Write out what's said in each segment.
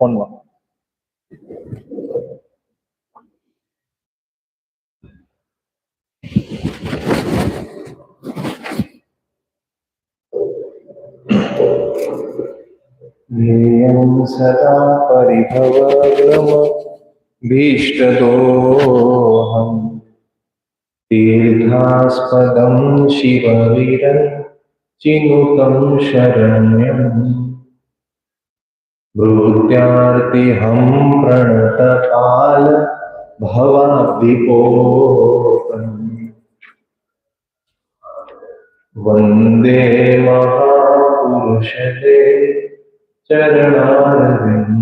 ફોનમાં ध्येयं सदा परिभवग्रम भीष्टदोहम् तीर्थास्पदं शिववीरं चिनुतं शरण्यम् भृत्यार्तिहं प्रणतकाल भवाब्धिपोतम् वन्दे महापुरुषते चरणारविन्दमे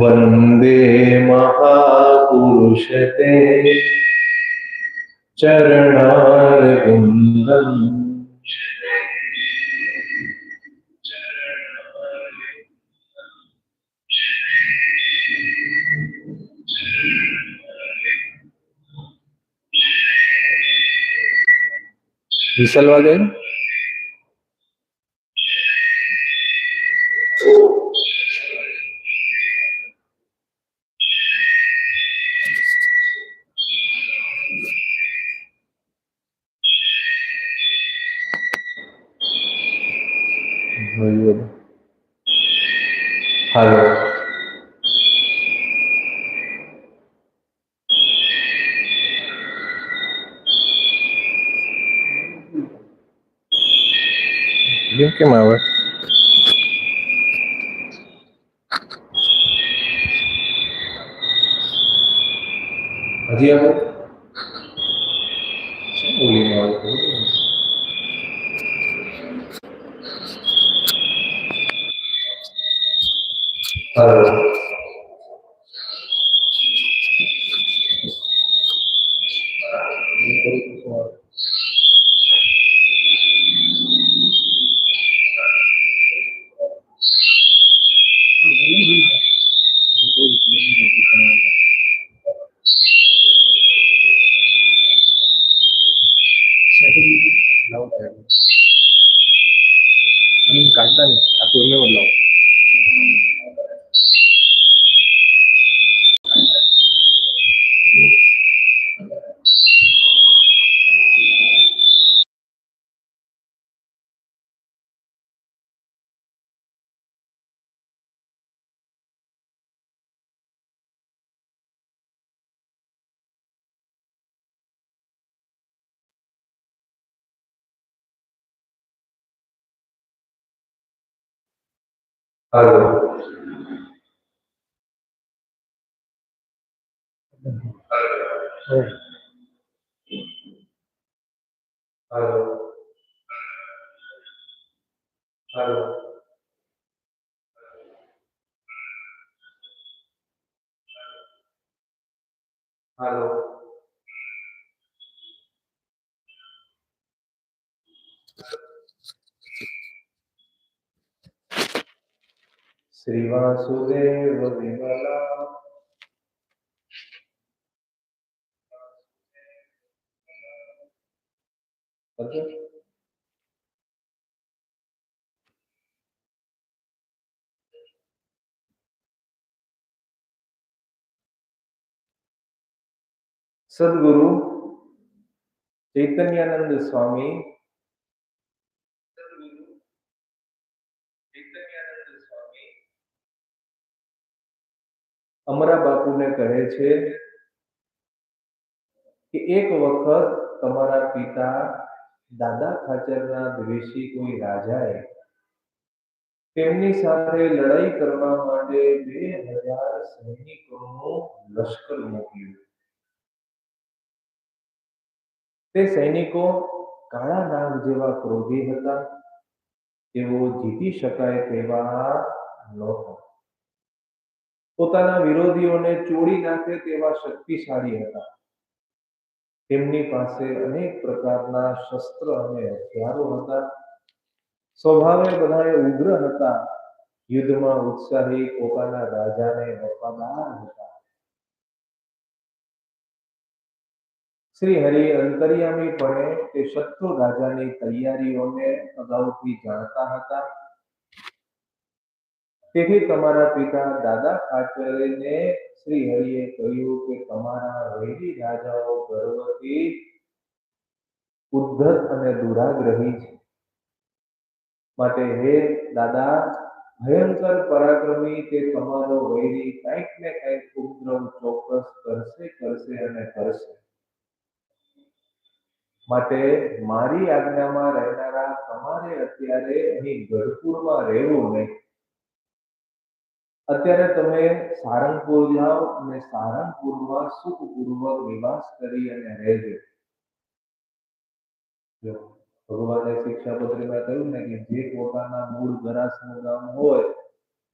वन्दे महापुरुषते चरणारविन्दम् વિસલવા જાય કેમ કેમ આવે હજી આવે શું બોલીને આવે છે? હાલો કાઢતા ને આખું algo. Algo. Algo. Algo. Shri Vasudev Vimala. સદગુરુ ચૈતન્યાનંદ સ્વામી અમરા બાપુને કહે છે કે એક વખત તમારા પિતા દાદા ખાચરના દ્વેષી કોઈ રાજાએ તેમની સાથે લડાઈ કરવા માટે બે હજાર સૈનિકોનું લશ્કર મોકલ્યું. તે સૈનિકો કાળા નાગ જેવા ક્રોધી હતા. તેઓ જીતી શકાય તેવા નહોતા પોતાના વિરોધીઓને ચોડી નાખે તેવા શક્તિશાળી હતા. તેમની પાસે અનેક પ્રકારના શસ્ત્ર અને હથિયારો હતા. સ્વભાવે બધાએ ઉગ્ર હતા. યુદ્ધમાં ઉત્સાહી પોતાના રાજાને વફાદાર હતા. શ્રી હરિ અંતર્યામીપણે તે શત્રુ રાજાની તૈયારીઓને અગાઉથી જાણતા હતા. તેથી તમારા પિતા દાદા આચાર્યને શ્રી હરિએ કહ્યું કે તમારા વૈરી રાજાઓ ગર્વથી ઉદ્ધત અને દુરાગ્રહી છે. માટે હે દાદા, ભયંકર પરાક્રમી કે તમારો વૈરી કંઈક ને કંઈક ઉપદ્રવ ચોક્કસ કરશે કરશે અને કરશે. માટે મારી આજ્ઞામાં રહેનારા તમારે અત્યારે અહીં ગઢપુરમાં રહેવું નહીં. અત્યારે તમે સારંગપુર જાઓ અને સારંગપુરમાં સુખપૂર્વક નિવાસ કરી અને રહેજો. જો ભગવાને શિક્ષાપત્રીમાં કહ્યું ને કે જે પોતાના મૂળ ગરાસનું ગામ હોય,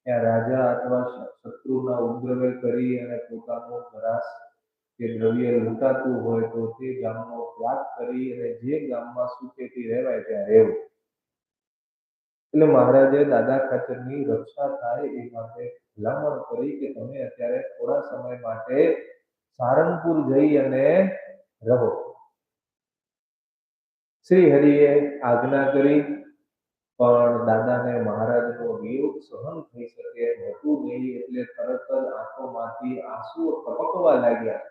ત્યાં રાજા અથવા શત્રુના ઉપદ્રવે કરી અને પોતાનું ગરાસ કે દ્રવ્ય લૂંટાતું હોય તો તે ગામનો ત્યાગ કરી અને જે ગામમાં સુખેથી રહેવાય ત્યાં રહેવું. એટલે મહારાજે દાદા ખાચરની રક્ષા થાય એ માટે ભલામણ કરી કે તમે અત્યારે થોડા સમય માટે સારંગપુર જઈ અને રહો. શ્રી હરિએ આજ્ઞા કરી, પણ દાદાને મહારાજનો વિયોગ સહન થઈ શકે એમ હતું નહીં એટલે તરત જ આંખોમાંથી આંસુઓ ટપકવા લાગ્યા.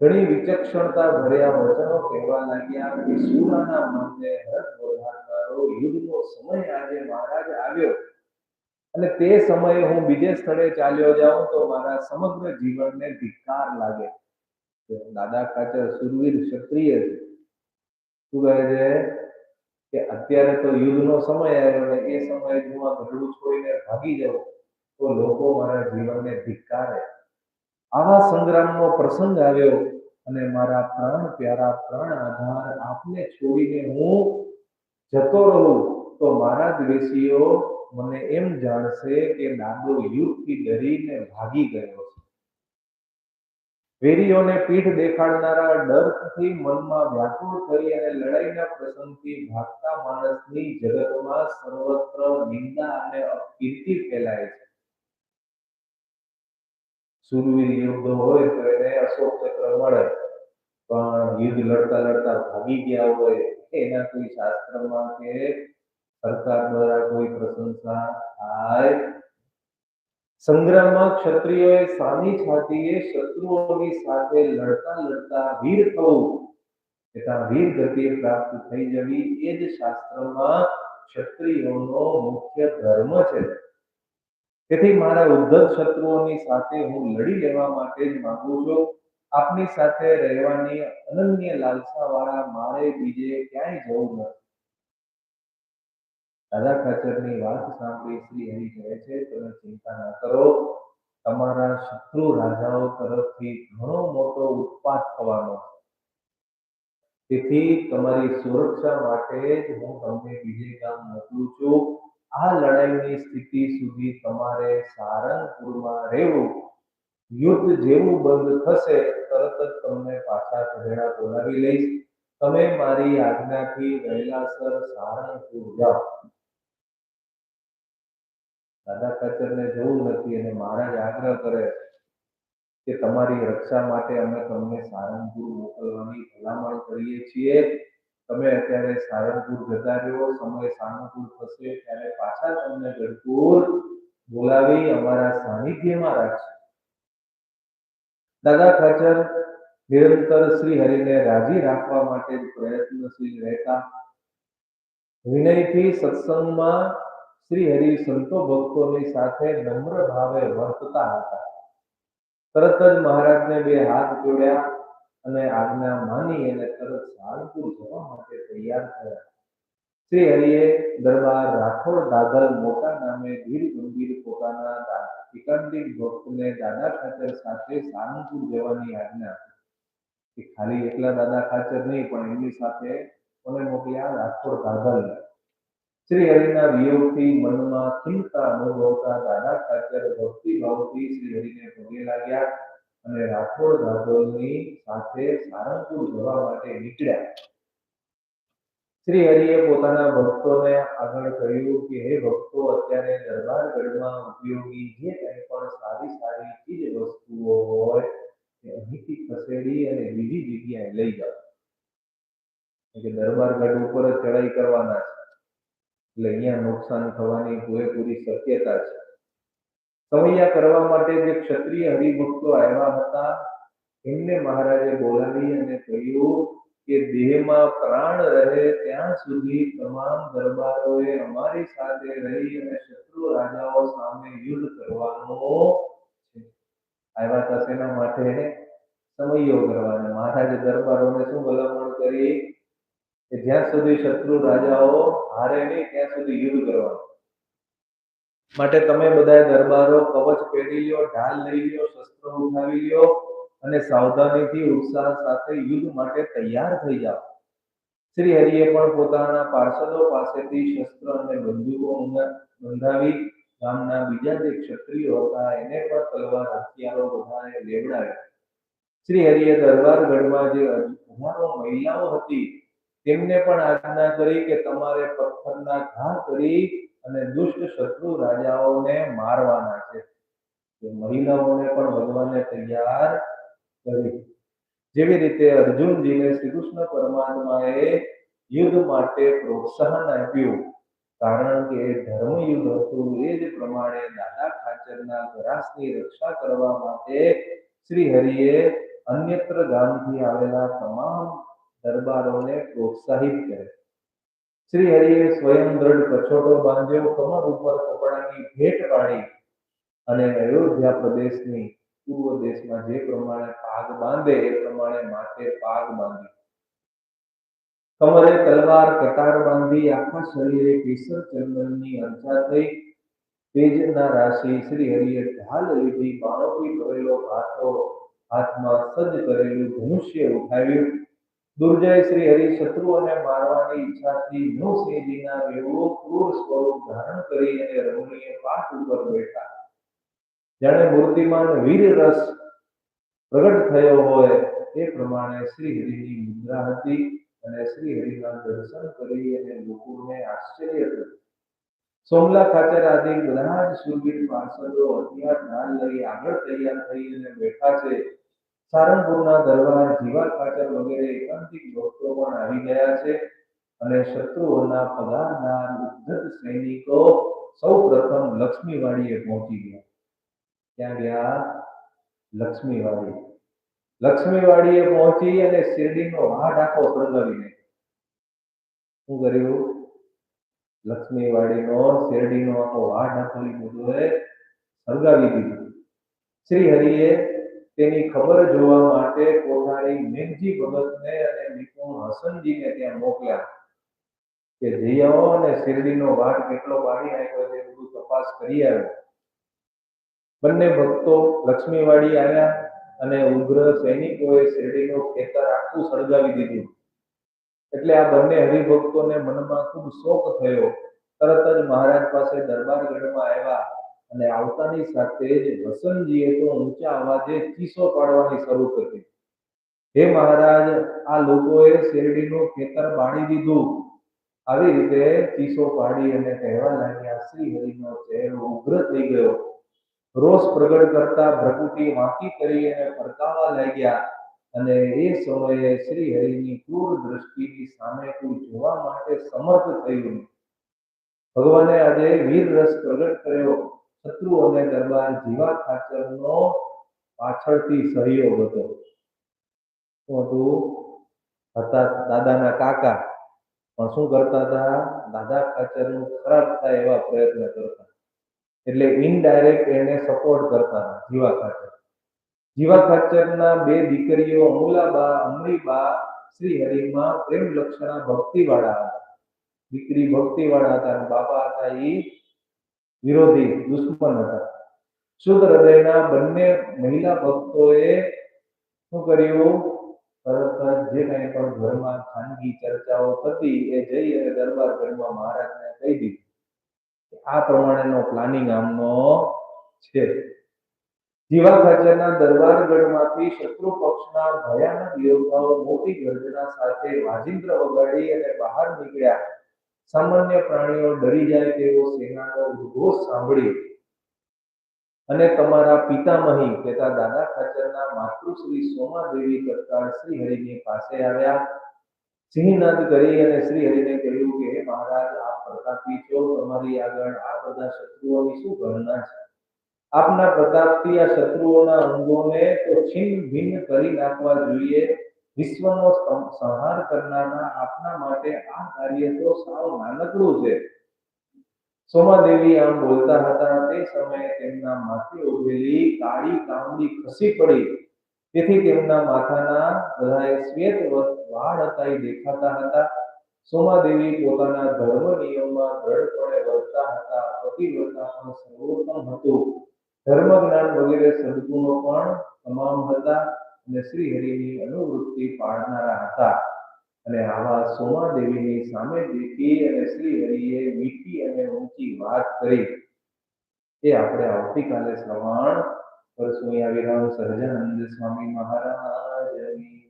ઘણી વિચક્ષણતા ભર્યા વચનો કહેવા લાગ્યા કે સુરાના મનને હર્ષ વધારનારો યુદ્ધનો સમય આજે મહારાજ આવ્યો. અને તે સમયે હું બીજે સ્થળે ચાલ્યો જાઉં તો મારા સમગ્ર જીવનને ધિક્કાર લાગે. દાદા ખાચર સુરવીર ક્ષત્રિય છે. શું કહે છે? કે અત્યારે તો યુદ્ધનો સમય આવ્યો અને એ સમયે હું આ ગઢડું છોડીને ભાગી જાઉં તો લોકો મારા જીવનને ધિક્કારે. આવા સંગ્રામનો પ્રસંગ આવ્યો અને મારા પ્રાણ, પ્યારા પ્રાણ આધાર આપને છોડીને હું જતો રહું, તો મારા દ્વેષીઓ મને એમ જાણશે કે દાદો યુગથી ડરીને ભાગી ગયો છે. વેરીઓને પીઠ દેખાડનારા ડરથી મનમાં વ્યાકુળ કરી અને લડાઈના પ્રસંગથી ભાગતા માણસની જગતમાં સર્વત્ર નિંદા અને અપકીર્તિ ફેલાય છે. સુરવીર યુદ્ધ હોય તો એને અશોક ચક્ર મળે. પણ યુદ્ધ લડતા લડતા ભાગી ગયા હોય, એના કોઈ શાસ્ત્રમાં કે સરકાર દ્વારા કોઈ પ્રશંસા થાય? સંગ્રામમાં ક્ષત્રિયોએ સાની છાતીએ શત્રુઓની સાથે લડતા લડતા વીર થવું. તથા વીર ગતિ પ્રાપ્ત થઈ જવી એ જ શાસ્ત્રમાં ક્ષત્રિયોનો મુખ્ય ધર્મ છે. તેથી મારા ઉદ્ધત શત્રુઓની સાથે હું લડી લેવા માટે જ માંગુ છું. આપની સાથે રહેવાની અનન્ય લાલસા વાળા મારે બીજે ક્યાંય જવું નથી. દાદા ખાચરની વાત સાંભળી શ્રી હરિ કહે છે, તમે ચિંતા ના કરો. તમારા શત્રુ રાજાઓ તરફથી ઘણો મોટો ઉત્પાત થવાનો તેથી તમારી સુરક્ષા માટે જ હું તમને બીજે ગામ મોકલું છું. આ લડાઈની સ્થિતિ સુધી તમારે સારંગપુરમાં રહેવું. યુદ્ધ જેવું બંધ થશે, તરત જ તમને પાછા ગઢડા બોલાવી લઈશ. તમે મારી આજ્ઞાથી વહેલાસર સારંગપુર જાઓ. દાદા ખાચરને જવું નથી અને મહારાજ આગ્રહ કરે કે તમારી રક્ષા માટે અમે તમને સારંગપુર મોકલવાની ભલામણ કરીએ છીએ. તમે અત્યારે સારંગપુર જતા રહ્યો, સમય સાનુકૂળ થશે, ત્યારે પાછા તમને ગઢપુર બોલાવી અમારા સાનિધ્યમાં રાખશે. દાદા, ખાચર નિરંતર શ્રી હરિને રાજી રાખવા માટે પ્રયત્નશીલ રહેતા. વિનયથી સત્સંગમાં શ્રી હરિ સંતો ભક્તોની સાથે નમ્ર ભાવે વર્તતા હતા. તરત જ મહારાજને બે હાથ જોડ્યા. અને આજ્ઞા માની અને તરત સારંગપુર જવા માટે તૈયાર થયા. શ્રી હરિએ દરબાર રાઠોડ દાદલ મોટા નામે ધીર ગંભીર પોતાના એકાંતિક ભક્તને દાદા ખાચર સાથે સારંગપુર જવાની આજ્ઞા આપી. ખાલી એકલા દાદા ખાચર નહીં, પણ એમની સાથે મને મોકલ્યા રાઠોડ દાદલ શ્રી હરિના વિયોગથી મનમાં ખીલતા અનુભવતા દાદા ખાચર ભક્તિ ભાવથી શ્રી હરિને પગે લાગ્યા. અને રાઠોડ રાઠોડની સાથે સારંગપુર જવા માટે નીકળ્યા. શ્રી હરિએ પોતાના ભક્તોને આગળ કહ્યું કે, હે ભક્તો, અત્યારે દરબાર ગઢમાં ઉપયોગી જે કંઈ પણ સારી સારી ચીજ વસ્તુઓ હોય, તે અહીંથી ખસેડી અને બીજી જગ્યાએ લઈ જાઓ. કે દરબાર ગઢ ઉપર જ ચડાઈ કરવાના છે. એટલે અહીંયા નુકસાન થવાની પૂરેપૂરી શક્યતા છે. સમૈયા કરવા માટે જે ક્ષત્રિય હરિભક્તો આવ્યા હતા, એમને મહારાજે બોલાવી અને કહ્યું કે દેહમાં પ્રાણ રહે ત્યાં સુધી તમામ દરબારોએ અમારી સાથે રહી અને શત્રુ રાજાઓ સામે યુદ્ધ કરવાનો છે. આવ્યા હતા શેના માટે? સમયો કરવાના. મહારાજે દરબારોને શું ભલામણ કરી? કે જ્યાં સુધી શત્રુ રાજાઓ હારે નહીં, ત્યાં સુધી યુદ્ધ કરવાનું. માટે તમે બધા દરબારો, કવચ પહેરી લ્યો, ઢાલ લઈ લ્યો, શસ્ત્રો ઉઠાવી લ્યો અને સાવધાનીથી ઉત્સાહ સાથે યુદ્ધ માટે તૈયાર થઈ જાઓ. શ્રી હરિએ પણ પોતાના પાર્ષદો પાસેથી શસ્ત્ર અને બંદૂકો બંધાવી ગામના બીજા જે ક્ષત્રિયો હતા એને પણ તલવાર, હથિયારો બધાને લેવડાવ્યા. શ્રી હરિએ દરબાર ગઢમાં જે હજારો મહિલાઓ હતી તેમને પણ આજ્ઞા કરી કે તમારે પથ્થરના ઘા કરી અને દુષ્ટ શત્રુ રાજાઓને મારવાના છે. મહિલાઓને પણ ભગવાને તૈયાર કરી. જેવી રીતે અર્જુનજીને શ્રી કૃષ્ણ પરમાત્માએ યુદ્ધ માટે પ્રોત્સાહન આપ્યું. કારણ કે ધર્મ યુદ્ધ હતું એ જ પ્રમાણે દાદા ખાચરના ઘરાસની રક્ષા કરવા માટે શ્રી હરિએ અન્યત્ર ગામથી આવેલા તમામ દરબારોને પ્રોત્સાહિત કરે. શ્રી હરિએ સ્વયં દ્રઢ કછોટો બાંધ્યો કમર ઉપર કપડાની ભેટ કાઢી અને અયોધ્યા પ્રદેશની પૂર્વ દેશમાં જે પ્રમાણે પાગ બાંધે, એ પ્રમાણે માથે પાગ બાંધી. કમરે તલવાર કટાર બાંધી, આખા શરીરે કેસર ચંદનની અર્ચા થઈ. તેજના રાશિ શ્રી હરિએ ઢાલ લીધી બાળકી ભરેલો હાથો હાથમાં સજ્જ કરેલું ધનુષ્ય ઉઠાવ્યું. દુર્જય શ્રી હરિ શત્રુઓને મારવાની ઈચ્છાથી નૃસિંહજીના જેવો ક્રૂર સ્વરૂપ ધારણ કરી અને રમણીય પાઠ ઉપર બેઠા. જાણે મૂર્તિમાન વીર રસ પ્રગટ થયો હોય એ પ્રમાણે શ્રી હરિની મુદ્રા હતી અને શ્રી હરિના દર્શન કરી અને લોકોને આશ્ચર્ય થયું. સોમલા ખાચર આદિ બધા જ સુરવીર પાર્ષદો હથિયાર ઢાલ લઈ આગળ તૈયાર થઈ અને બેઠા છે. સારંગપુરના દરબાર જીવા ખાચર વગેરે એકાંતિક ભક્તો પણ આવી ગયા છે અને શત્રુઓના પગારના ઉદ્ધત સૈનિકો સૌ પ્રથમ લક્ષ્મીવાડીએ પહોંચી ગયા. ત્યાં ગયા? લક્ષ્મીવાડી. લક્ષ્મીવાડીએ પહોંચી અને શેરડીનો વાડ આખો સળગાવી નાખ્યો. શું કર્યું? લક્ષ્મીવાડીનો, શેરડીનો આખો વાડ આખો લીધો સળગાવી દીધું. શ્રી હરિએ તેની ખબર જોવા માટે કોઠારી મેઘજી ભગતને અને નિપુણ હસનજીને ત્યાં મોકલ્યા કે જઈ આવો અને શેરડીનો વાડ કેટલો બાળી આવ્યો છે બધું તપાસ કરી આવ્યો. બંને ભક્તો લક્ષ્મીવાડી આવ્યા અને ઉગ્ર સૈનિકોએ શેરડીનો ખેતર આખું સળગાવી દીધું. એટલે આ બંને હરિભક્તોને મનમાં ખૂબ શોક થયો. તરત જ મહારાજ પાસે દરબાર ગઢમાં આવ્યા. અને આવતાની સાથે જ વસંતજીએ તો ઊંચા અવાજે ચીસો પાડવાની શરૂ કરી. હે મહારાજ, આ લોકોએ શેરડીનું ખેતર બાળી દીધું. આવી રીતે ચીસો પાડી અને કહેવા લાગ્યા, શ્રી હરિનો ચહેરો ઉગ્ર થઈ ગયો. રોષ પ્રગટ કરતા ભ્રકુટી વાંકી કરી અને ફરકાવા લાગ્યા. અને એ સમયે શ્રી હરિની ક્રૂર દ્રષ્ટિની સામે કોઈ જોવા માટે સમર્થ થયું. ભગવાને આજે વીર રસ પ્રગટ કર્યો. શત્રુઓને દરબાર જીવા ખાચરનો પાછળથી સહયોગ હતો. હતા? દાદાના કાકા. પણ શું કરતા હતા? દાદા ખાચરનું ખરાબ થાય એવા પ્રયત્ન કરતા. એટલે ઇનડાયરેક્ટ એને સપોર્ટ કરતા જીવા ખાચર જીવા ખાચરના બે દીકરીઓ અમુલાબા, અમરીબા શ્રી હરિમાં પ્રેમ લક્ષણા ભક્તિવાળા હતા. દીકરી ભક્તિવાળા હતા અને બાપા હતા એ વિરોધી, દુશ્મન હતા. શુદ્ધ હૃદયના બંને મહિલા ભક્તોએ શું કર્યું? તરત જ જે કંઈ પણ ઘરમાં ખાનગી ચર્ચાઓ થતી, એ જઈ અને દરબાર ઘરમાં મહારાજને કહી દીધું આ પ્રમાણેનો પ્લાનિંગ આમનો છે. જીવા દરબારગઢમાંથી શત્રુ પક્ષના ભયાનક યોદ્ધાઓ મોટી ગર્જના સાથે વાજિંત્ર વગાડી અને બહાર નીકળ્યા. સામાન્ય પ્રાણીઓ ડરી જાય તેવો સેનાનો ઉદ્ઘોષ સાંભળી અને તમારા પિતામહી કહેતા દાદા ખાચરના માતૃશ્રી સોમાદેવી કરતા શ્રી હરિની પાસે આવ્યા. સિંહનાદ કરી અને શ્રી હરિને કહ્યું કે મહારાજ, આપ પ્રતાપી છો, તમારી આગળ આ બધા શત્રુઓની શું ગણના છે? આપના પ્રતાપથી આ શત્રુઓના અંગોને તો છિન્ન ભિન્ન કરી નાખવા જોઈએ. વિશ્વનો સંહાર કરનારના આપના માટે આ કાર્ય તો સાવ નાનકડું છે. સોમાદેવી આમ બોલતા હતા, તે સમયે તેમના માથે ઉભેલી કાળી કામડી ખસી પડી. તેથી તેમના માથાના બધાએ શ્વેત વાળ હતા એ દેખાતા હતા. સોમાદેવી પોતાના ધર્મ નિયમમાં દ્રઢપણે વર્તતા હતા, પતિવ્રતા પણ સર્વોત્તમ હતું. ધર્મ જ્ઞાન વગેરે સદગુણો પણ તમામ હતા. અને શ્રી હરિની અનુવૃત્તિ પાડનારા હતા. અને આવા સોમાદેવીની સામે દેખી અને શ્રી હરિએ મીઠી અને ઊંચી વાત કરી. એ આપણે આવતીકાલે શ્રવણ કરશું. વિરામ સહજાનંદ સ્વામી મહારાજની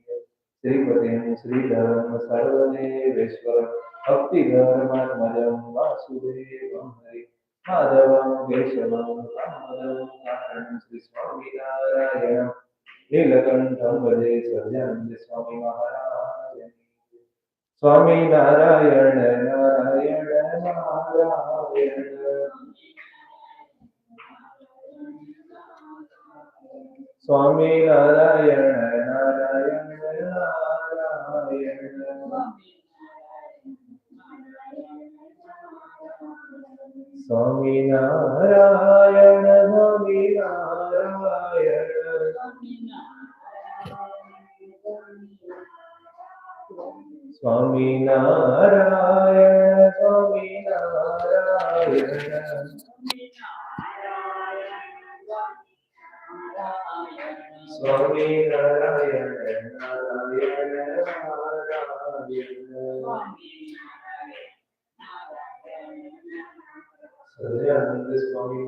શ્રી ધર્મ સર્વદેવેશ્વર ભક્તિ ધર્મમજમ વાસુદેવમ Hari. માધવમ કેશવમ Shri Swaminarayan. નીલકંઠમ ભજે Sahajanand Swami Maharaj Swami Narayan Narayan Narayan. Swami Narayan Narayan Narayan. Swami Narayan Swami Narayan Swami Narayan Swami Narayan Swami Narayan Narayan Narayan Sahajanand Swami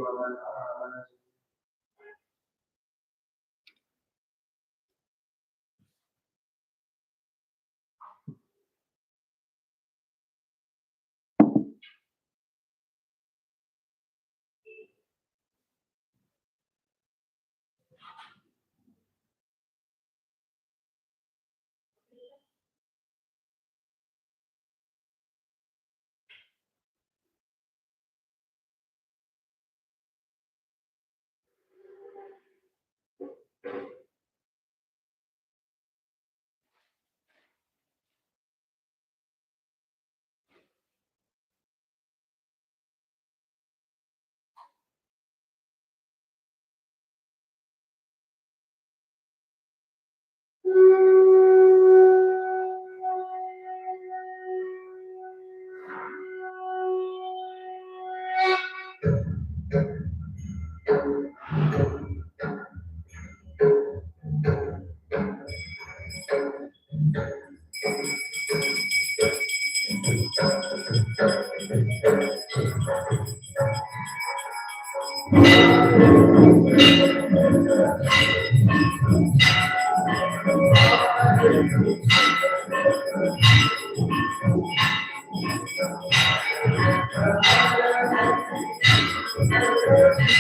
Thank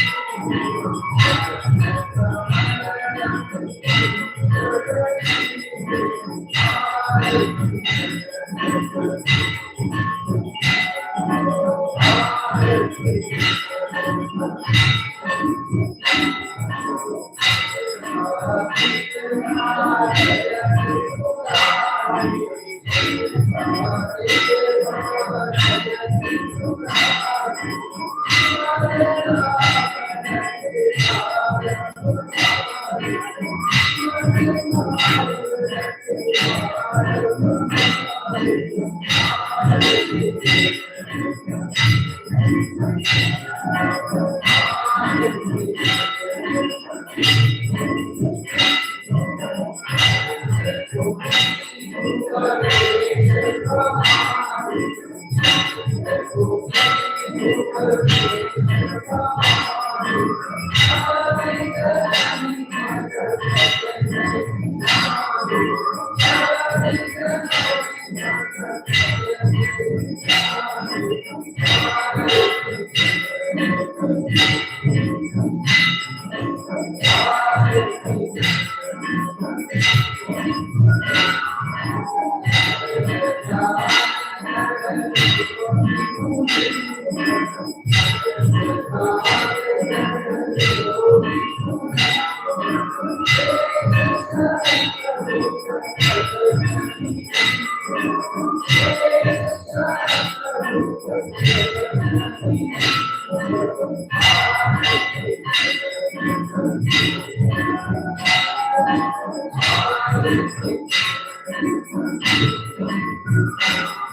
you.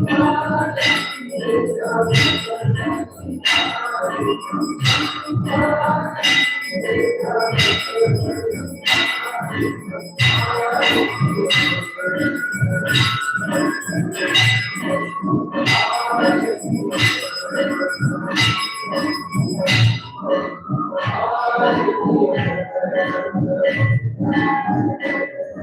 Maharaj Krishna